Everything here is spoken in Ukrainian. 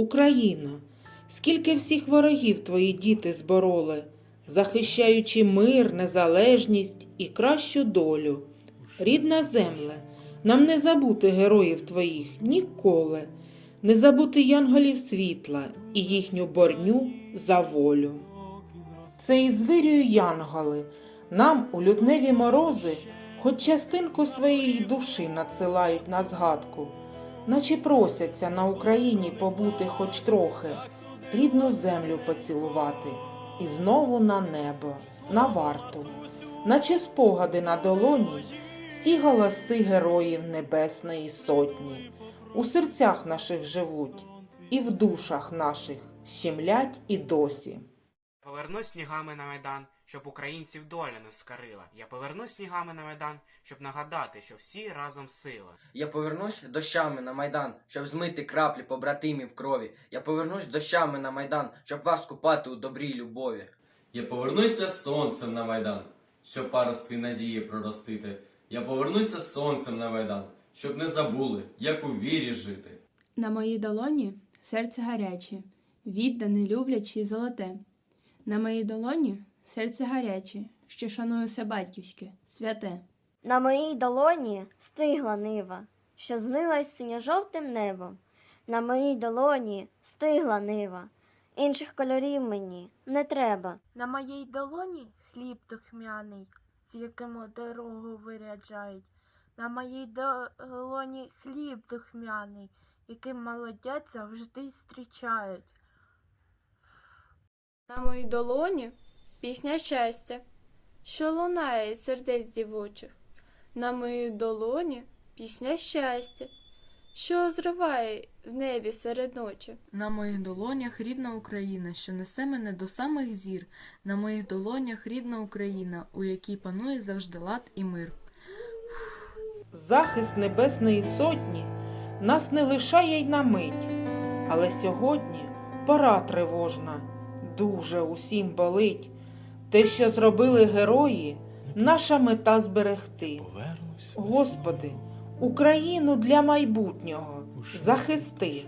Україна, скільки всіх ворогів твої діти збороли, захищаючи мир, незалежність і кращу долю. Рідна земле, нам не забути героїв твоїх ніколи, не забути янголів світла і їхню борню за волю. Це і звирюю янголи, нам у лютневі морози, хоч частинку своєї душі надсилають на згадку, наче просяться на Україні побути хоч трохи, рідну землю поцілувати, і знову на небо, на варту, наче спогади на долоні, всі голоси героїв Небесної Сотні, у серцях наших живуть, і в душах наших щемлять і досі. Повернусь снігами на майдан, щоб українців доля не скарила. Я повернусь снігами на майдан, щоб нагадати, що всі разом сила. Я повернусь дощами на майдан, щоб змити краплі побратимів крові. Я повернусь дощами на майдан, щоб вас купати у добрій любові. Я повернуся сонцем на майдан, щоб паростки надії проростити. Я повернуся сонцем на майдан, щоб не забули, як у вірі жити. На моїй долоні серце гаряче, віддане, любляче і золоте. На моїй долоні серце гаряче, що шанує все батьківське, святе. На моїй долоні стигла нива, що знилась синьо-жовтим небом. На моїй долоні стигла нива, інших кольорів мені не треба. На моїй долоні хліб духмяний, з яким дорогу виряджають. На моїй долоні хліб духмяний, яким молодят завжди зустрічають. На моїй долоні пісня щастя, що лунає із сердець дівочих. На моїй долоні пісня щастя, що зриває в небі серед ночі. На моїх долонях рідна Україна, що несе мене до самих зір. На моїх долонях рідна Україна, у якій панує завжди лад і мир. захист Небесної Сотні нас не лишає й на мить, але сьогодні пора тривожна, дуже усім болить. Те, що зробили герої, наша мета зберегти. Господи, Україну для майбутнього захисти.